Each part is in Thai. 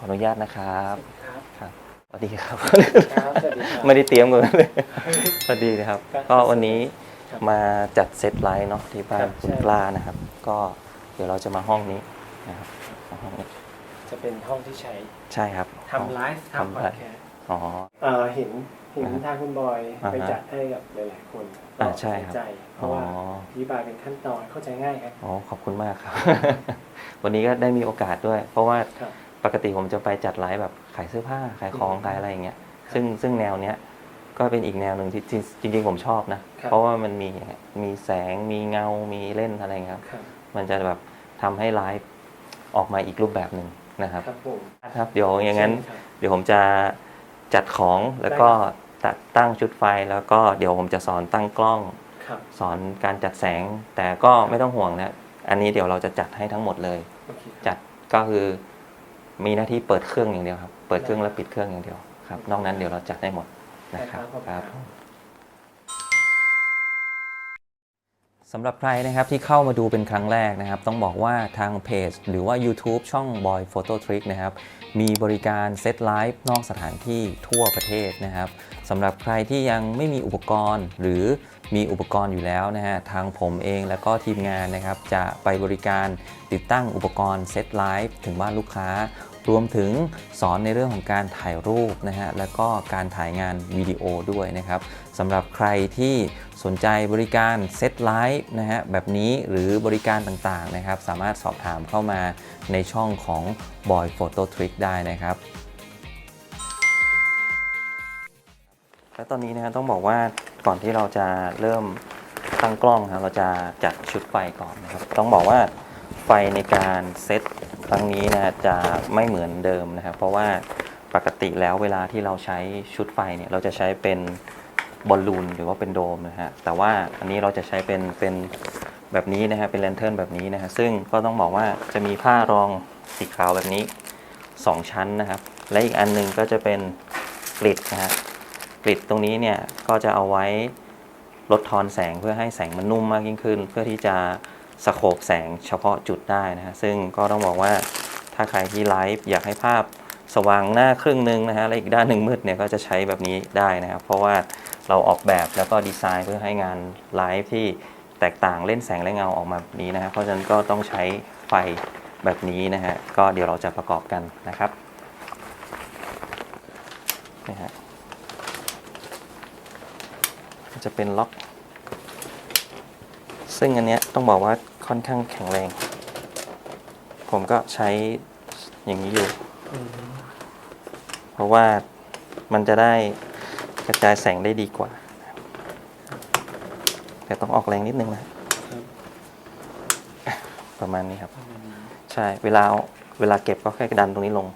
ออนุญาตนะครับครับครับสวัสดีครับ ครับสวัสดีครับ ไม่ได้เตรียมกันเลยสวัสดีนะครับ ครับก็วันนี้ครับมาจัดเซตไลท์เนาะที่บ้าครันบคุณใช่ กล้านะครับ ก็เดี๋ยวเราจะมาห้องนี้นะครับมาห้องนี้จะเป็นห้องที่ใช้ใช่ครับ ทำไลฟ์ทำทำพอไลดฟ์ แคสต์อ๋อ เอ่อเห็นเห็นอ่าฮะทางคุณบอยอ่าฮะไปจัดให้กับหลายๆคนอ่าใช่ครับสนใจ เพอ๋อราะว่าอธิบายเป็นขั้นตอนเข้าใจง่ายครับ อ๋อขอบคุณมากครับ วันนี้ก็ได้มีโอกาสด้วย เพราะว่าครับ ปกติผมจะไปจัดไลฟ์แบบขายเสื้อผ้าขายของอืมขายอะไรอย่างเงี้ยครับซึ่งซึ่งแนวเนี้ยก็เป็นอีกแนวหนึ่งที่ที่จริงๆผมชอบนะครับเพราะว่ามันมีมีแสงมีเงา มีเล่นอะไรเงี้ยครับครับ มันจะแบบทำให้ไลฟ์ออกมาอีกรูปแบบหนึ่งนะครับครับผมครับเดี๋ยวอย่างนั้นใช่ครับเดี๋ยวผมจะจัดของแล้วก็ตัดตั้งชุดไฟแล้วก็เดี๋ยวผมจะสอนตั้งกล้องครับสอนการจัดแสงแต่ก็ไม่ต้องห่วงนะ อันนี้เดี๋ยวเราจะจัดให้ทั้งหมดเลยโอเคครับจัดก็คือ มีหน้าที่เปิดเครื่องอย่างเดียวครับ เปิดเครื่องแล้วปิดเครื่องอย่างเดียวครับ นอกนั้นเดี๋ยวเราจัดให้หมดนะครับได้ครับขอบคุณคครัรับบสำหรับใครนะครับที่เข้ามาดูเป็นครั้งแรกนะครับ ต้องบอกว่าทางเพจหรือว่า YouTube ช่อง Boy Photo Trick นะครับ มีบริการเซตไลฟ์นอกสถานที่ทั่วประเทศนะครับสำหรับใครที่ยังไม่มีอุปกรณ์ หรือมีอุปกรณ์อยู่แล้วนะฮะทางผมเองแล้วก็ทีมงานนะครับ จะไปบริการติดตั้งอุปกรณ์เซตไลฟ์ถึงบ้านลูกค้า รวมถึงสอนในเรื่องของการถ่ายรูปนะฮะแล้วก็การถ่ายงานวิดีโอด้วยนะครับสำหรับใครที่สนใจบริการเซตไลฟ์นะฮะแบบนี้หรือบริการต่างๆนะครับ สามารถสอบถามเข้ามาในช่องของ Boy Photo Trick ได้นะครับและตอนนี้นะฮะต้องบอกว่าก่อนที่เราจะเริ่มตั้งกล้องนะครับเราจะจัดชุดไฟก่อนนะครับ ต้องบอกว่าไฟในการเซต ครั้งนี้นะจะไม่เหมือนเดิมนะครับ เพราะว่าปกติแล้วเวลาที่เราใช้ชุดไฟเนี่ยเราจะใช้เป็นบอลลูนหรือว่าเป็นโดมนะฮะแต่ว่าอันนี้เราจะใช้เป็นเป็นแบบนี้นะฮะเป็นแลนเทิร์นแบบนี้นะฮะซึ่งก็ต้องบอกว่าจะมีผ้ารองสีขาวแบบนี้ 2 ชั้นนะครับ และอีกอันหนึงก็จะเป็นกริดนะฮะกริดตรงนี้เนี่ยก็จะเอาไว้ลดทอนแสงเพื่อให้แสงมันนุ่มมากยิ่งขึ้น เพื่อที่จะ สโคบแสงเฉพาะจุดได้นะฮะซึ่งก็ต้องบอกว่าถ้าใครที่ไลฟ์อยากให้ภาพสว่างหน้าครึ่งหนึ่งนะฮะและอีกด้านหนึ่งมืดเนี่ยก็จะใช้แบบนี้ได้นะครับเพราะว่าเราออกแบบแล้วก็ดีไซน์เพื่อให้งานไลฟ์ที่แตกต่างเล่นแสงและเงาออกมาแบบนี้นะฮะเพราะฉะนั้นก็ต้องใช้ไฟแบบนี้นะฮะก็เดี๋ยวเราจะประกอบกันนะครับนี่ฮะจะเป็นล็อก ซึ่งอันเนี้ยต้องบอกว่า ค่อนข้างแข็งแรง ผมก็ใช้อย่างนี้อยู่ เพราะว่ามันจะได้กระจายแสงได้ดีกว่า แต่ต้องออกแรงนิดนึงนะประมาณนี้ครับ ใช่เวลาเอาเวลาเก็บก็แค่ดันตรงนี้ลง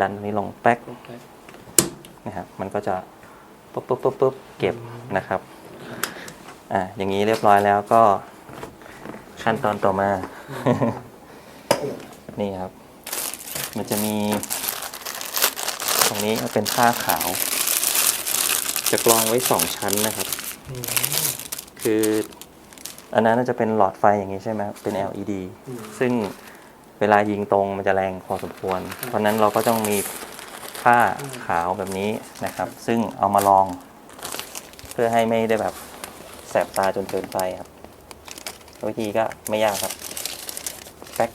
ดันตรงนี้ลงแป๊กนะครับมันก็จะปุ๊บปุ๊บปุ๊บปุ๊บเก็บนะครับ อ่าอย่างนี้เรียบร้อยแล้วก็ ขั้นตอนต่อมา นี่ครับ มันจะมี ตรงนี้เป็นผ้าขาว จะกรองไว้สองชั้นนะครับ คือ อันนั้นน่าจะเป็นหลอดไฟอย่างนี้ใช่ไหมเป็น LED ซึ่งเวลายิงตรงมันจะแรงพอสมควร เพราะนั้นเราก็ต้องมีผ้าขาวแบบนี้นะครับ ซึ่งเอามาลอง เพื่อให้ไม่ได้แบบแสบตาจนเกินไปครับ วิธีก็ไม่ยากครับแป๊ก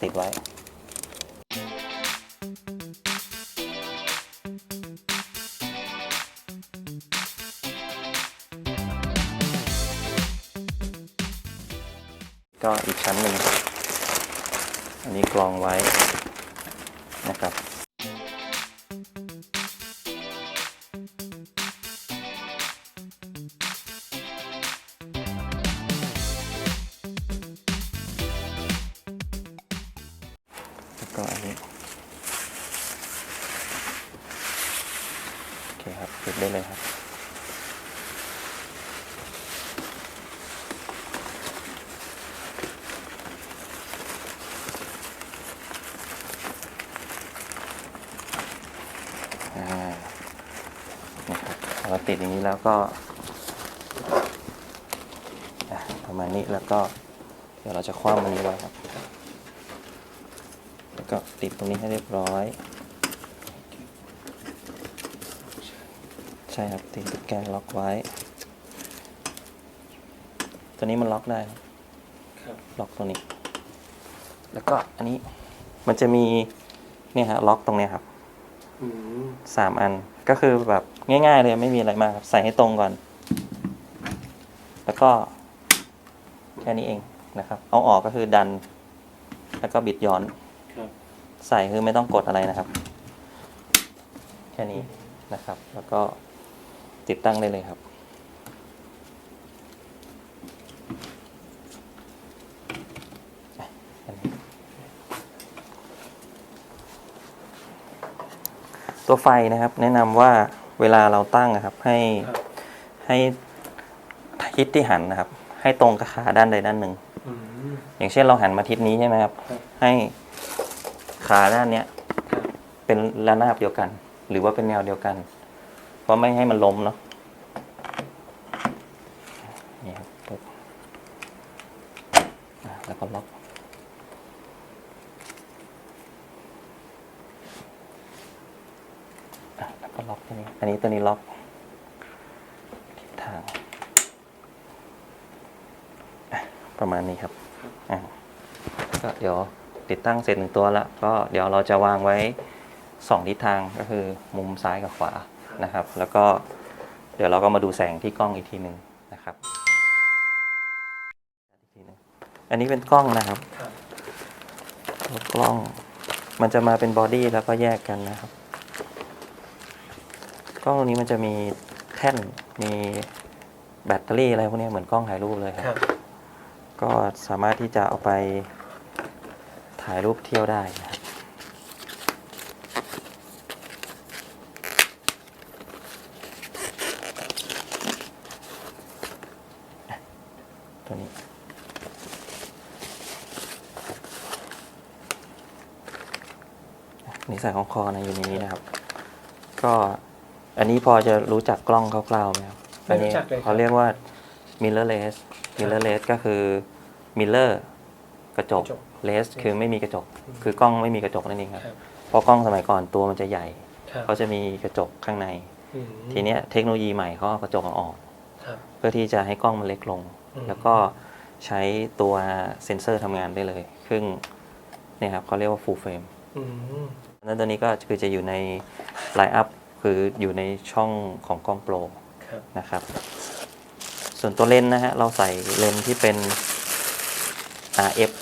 ติดไว้ก็อีกชั้นหนึ่ง อันนี้กรองไว้ ก็อันนี้ โอเคครับปิดได้เลยครับอ่านะครับเราติดอย่างนี้แล้วก็ประมาณนี้แล้วก็ เดี๋ยวเราจะคว้ามันนี้ไว้ครับ ก็ติดตรงนี้ให้เรียบร้อย ใช่ครับติดตุ๊กแกล็อกไว้ ตัวนี้มันล็อกได้ครับล็อกตรงนี้ แล้วก็อันนี้มันจะมีเนี่ยฮะล็อกตรงเนี้ยครับอืมสามอันก็คือแบบง่ายๆเลยไม่มีอะไรมากครับ ใส่ให้ตรงก่อน แล้วก็แค่นี้เองนะครับ เอาออกก็คือดัน แล้วก็บิดย้อนครับ ใส่คือไม่ต้องกดอะไรนะครับ แค่นี้นะครับ แล้วก็ติดตั้งได้เลยครับอะแค่นี้ตัวไฟนะครับ แนะนำว่าเวลาเราตั้งนะครับ ให้ครับให้ทิศที่หันนะครับ ให้ตรงกับขาด้านใดด้านหนึ่งอืมอย่างเช่นเราหันมาทิศนี้ใช่ไหมครับครับให้ ขาด้านเนี้ยครับเป็นระนาบเดียวกัน หรือว่าเป็นแนวเดียวกัน เพราะไม่ให้มันล้มเนาะนี่ครับปึ๊บอะแล้วก็ล็อกอะแล้วก็ล็อกตัวนี้ อันนี้ตัวนี้ล็อกทิศทางอะประมาณนี้ครับอะก็เดี๋ยว ติดตั้งเสร็จหนึ่งตัวแล้ว ก็เดี๋ยวเราจะวางไว้สองทิศทางก็คือมุมซ้ายกับขวานะครับ แล้วก็เดี๋ยวเราก็มาดูแสงที่กล้องอีกทีหนึ่งนะครับอีกทีหนึ่งอันนี้เป็นกล้องนะครับครับตัวกล้องมันจะมาเป็นบอดี้แล้วก็แยกกันนะครับ กล้องตัวนี้มันจะมีแท่นมีแบตเตอรี่อะไรพวกเนี้ยเหมือนกล้องถ่ายรูปเลยคครัรับบก็สามารถที่จะเอาไป ถ่ายรูปเที่ยวได้นะครับตัวนี้นิสัยของคอนะอยู่ในนี้นะครับ ก็อันนี้พอจะรู้จักกล้องคร่าวๆไหมครับไม่อันรู้นี้จักเลยครับเขาเรียกว่า mirrorless mirrorless ก็คือ mirror กระจกกระจก less คือไม่มีกระจกคือกล้องไม่มีกระจกนั่นเองครับครับ เพราะกล้องสมัยก่อนตัวมันจะใหญ่ครับเขาจะมีกระจกข้างใน อืมทีเนี้ยเทคโนโลยีใหม่เขาเอากระจกออก ครับ เพื่อที่จะให้กล้องมันเล็กลง อืม แล้วก็ใช้ตัวเซ็นเซอร์ทำงานได้เลย ซึ่งเนี่ยครับเขาเรียกว่า full frame อืมนั้นตัวนี้ก็คือจะอยู่ในไลน์อัพคืออยู่ในช่องของกล้องโปร ครับ นะครับ ส่วนตัวเลนส์นะฮะ เราใส่เลนส์ที่เป็น RF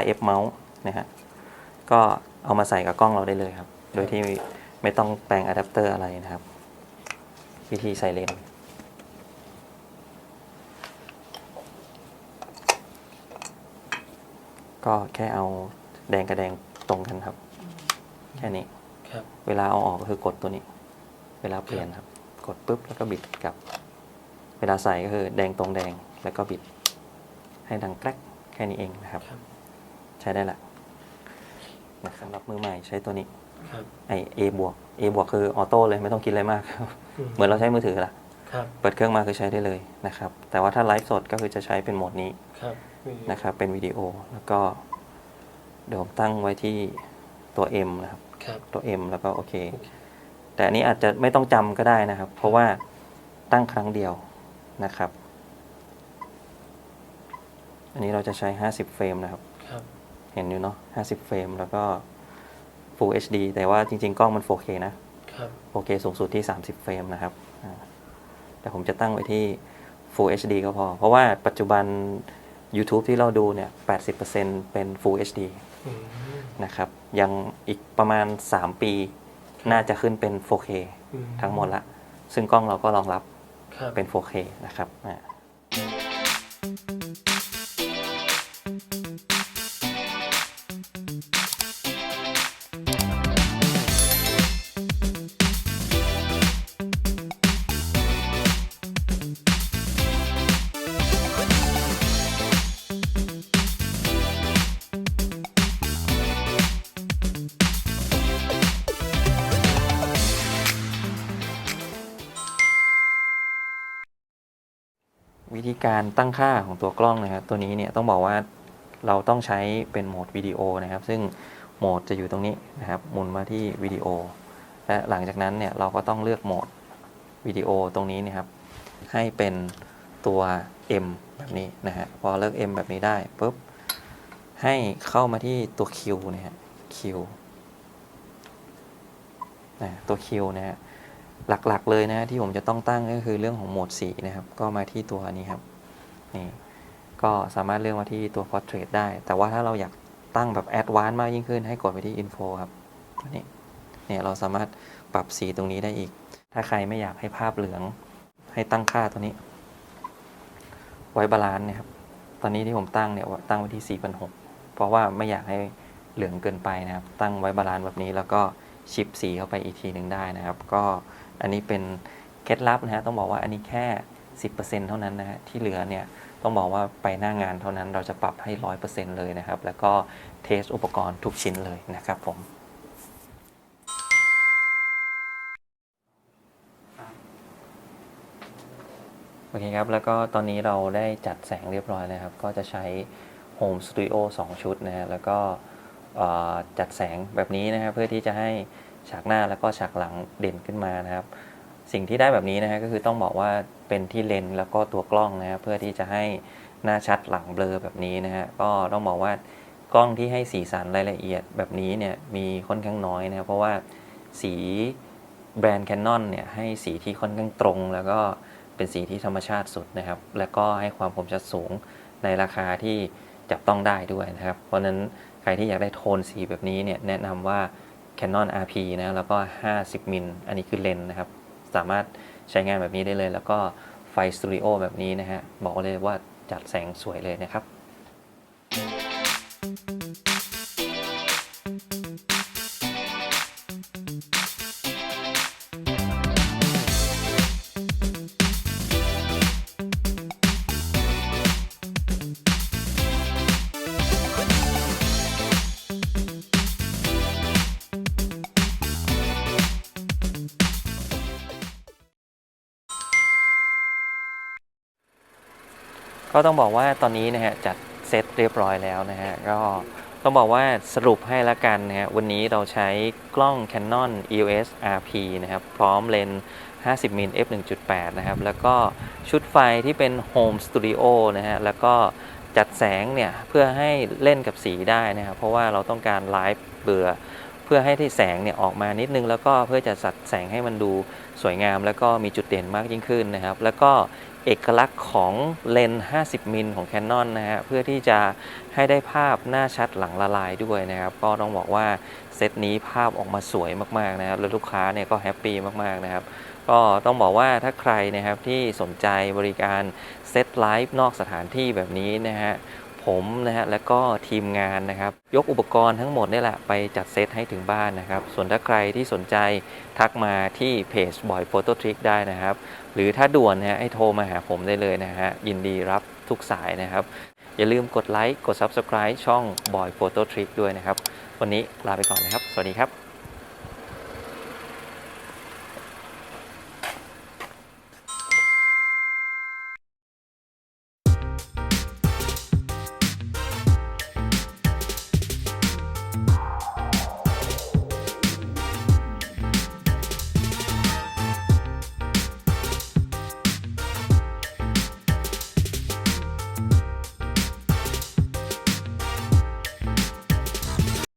RF เมาส์นะฮะก็เอามาใส่กับกล้องเราได้เลยครับ โดยที่ไม่ต้องแปลงอะแดปเตอร์อะไรนะครับ วิธีใส่เลนส์ก็แค่เอาแดงกับแดงตรงกันครับ แค่นี้ครับ เวลาเอาออกก็คือกดตัวนี้ เวลาเปลี่ยนครับ กดปุ๊บแล้วก็บิดกลับ เวลาใส่ก็คือแดงตรงแดงแล้วก็บิด ให้ดังแกรก แค่นี้เองนะครับ ครับ ใช้ได้ละนะสำหรับมือใหม่ใช้ตัวนี้ครับไอ A บวก A บวกคือออโต้เลยไม่ต้องคิดอะไรมากครับเหมือนเราใช้มือถือละครับเปิดเครื่องมาคือใช้ได้เลยนะครับ แต่ว่าถ้าไลฟ์สดก็คือจะใช้เป็นโหมดนี้ครับมีนะครับ เป็นวิดีโอแล้วก็เดี๋ยวผมตั้งไว้ที่ตัว M นะครับ ครับ ตัว M แล้วก็โอเค โอเค แต่อันนี้อาจจะไม่ต้องจำก็ได้นะครับ เพราะว่าตั้งครั้งเดียวนะครับ อันนี้เราจะใช้ 50 เฟรมนะครับ ครับ เห็นอยู่เนาะ50 เฟรมแล้วก็ Full HD แต่ว่าจริง ๆ กล้องมัน 4K นะ ครับ 4K สูงสุดที่ 30 เฟรมนะครับอ่าแต่ผมจะตั้งไว้ที่ Full HD ก็พอ เพราะว่าปัจจุบัน YouTube ที่เราดูเนี่ย 80%เป็น Full HD อืมนะครับ ยังอีกประมาณ 3 ปี น่าจะขึ้นเป็น 4K อืทั้งหมดละ ซึ่งกล้องเราก็รองรับครับ เป็น 4K นะครับอ่าวิธี การตั้งค่าของตัวกล้องนะครับ ตัวนี้เนี่ยต้องบอกว่าเราต้องใช้เป็นโหมดวิดีโอนะครับ ซึ่งโหมดจะอยู่ตรงนี้นะครับหมุนมาที่วิดีโอ และหลังจากนั้นเนี่ยเราก็ต้องเลือกโหมดวิดีโอตรงนี้นะครับให้เป็นตัว M แบบนี้นะฮะพอเลือก M แบบนี้ได้ปุ๊บให้เข้ามาที่ตัว Q นะฮะ Q นะตัว Q นะฮะหลักๆเลยนะที่ผมจะต้องตั้งก็คือเรื่องของโหมดสีนะครับ ก็มาที่ตัวนี้ครับ นี่ก็สามารถเลือกมาที่ตัว Portrait ได้ แต่ว่าถ้าเราอยากตั้งแบบ Advanced มากยิ่งขึ้น ให้กดไปที่ Info ครับตัวนี้เนี่ยเราสามารถปรับสีตรงนี้ได้อีก ถ้าใครไม่อยากให้ภาพเหลือง ให้ตั้งค่าตัวนี้ ไว้บาลานซ์นะครับ ตอนนี้ที่ผมตั้งเนี่ยตั้งไว้ที่ 4,600 เพราะว่าไม่อยากให้เหลืองเกินไปนะครับ ตั้งไว้บาลานซ์แบบนี้แล้วก็ชิปสีเข้าไปอีกทีหนึ่งได้นะครับ ก็อันนี้เป็นเคล็ดลับนะฮะต้องบอกว่าอันนี้แค่ 10%เท่านั้นนะฮะที่เหลือเนี่ย ต้องบอกว่าไปหน้างานเท่านั้นเราจะปรับให้100%เลยนะครับ แล้วก็เทสอุปกรณ์ทุกชิ้นเลยนะครับผมโอเคครับ แล้วก็ตอนนี้เราได้จัดแสงเรียบร้อยแล้วครับ ก็จะใช้ Home Studio 2 ชุดนะฮะแล้วก็จัดแสงแบบนี้นะครับเพื่อที่จะให้ฉากหน้าแล้วก็ฉากหลังเด่นขึ้นมานะครับ สิ่งที่ได้แบบนี้นะฮะก็คือต้องบอกว่าเป็นที่เลนส์แล้วก็ตัวกล้องนะครับเพื่อที่จะให้หน้าชัดหลังเบลอแบบนี้นะฮะก็ต้องบอกว่ากล้องที่ให้สีสันรายละเอียดแบบนี้เนี่ยมีค่อนข้างน้อยนะครับเพราะว่าสีแบรนด์ Canon เนี่ยให้สีที่ค่อนข้างตรง แล้วก็เป็นสีที่ธรรมชาติสุดนะครับ แล้วก็ให้ความคมชัดสูงในราคาที่จับต้องได้ด้วยนะครับ เพราะฉะนั้นใครที่อยากได้โทนสีแบบนี้เนี่ยแนะนำว่า Canon RP นะแล้วก็ 50มิลอันนี้คือเลนส์นะครับ สามารถใช้งานแบบนี้ได้เลย แล้วก็ไฟสตูดิโอแบบนี้นะฮะบอกเลยว่าจัดแสงสวยเลยนะครับ ก็ต้องบอกว่าตอนนี้นะฮะจัดเซตเรียบร้อยแล้วนะฮะก็ต้องบอกว่าสรุปให้ละกันนะฮะวันนี้เราใช้กล้อง Canon EOS RP นะครับ พร้อมเลนส์ 50มิล f 1.8 นะครับ แล้วก็ชุดไฟที่เป็น Home Studio นะฮะ แล้วก็จัดแสงเนี่ย เพื่อให้เล่นกับสีได้นะครับ เพราะว่าเราต้องการไลฟ์เบื่อ เพื่อให้ที่แสงเนี่ยออกมานิดนึง แล้วก็เพื่อจะสัดแสงให้มันดูสวยงาม แล้วก็มีจุดเด่นมากยิ่งขึ้นนะครับ แล้วก็ เอกลักษณ์ของเลนส์ 50 มิลของ Canon นะฮะเพื่อที่จะให้ได้ภาพหน้าชัดหลังละลายด้วยนะครับ ก็ต้องบอกว่าเซตนี้ภาพออกมาสวยมากๆนะครับ แล้วลูกค้าเนี่ยก็แฮปปี้มากๆนะครับ ก็ต้องบอกว่าถ้าใครนะครับที่สนใจบริการเซตไลฟ์นอกสถานที่แบบนี้นะฮะ ผมนะฮะแล้วก็ทีมงานนะครับ ยกอุปกรณ์ทั้งหมดนี่แหละไปจัดเซตให้ถึงบ้านนะครับ ส่วนถ้าใครที่สนใจทักมาที่เพจบอยโฟโต้ทริกได้นะครับ หรือถ้าด่วนนะฮะให้โทรมาหาผมได้เลยนะฮะยินดีรับทุกสายนะครับ อย่าลืมกดไลค์กด Subscribe ช่องบอยโฟโต้ทริกด้วยนะครับ วันนี้ลาไปก่อนนะครับ สวัสดีครับ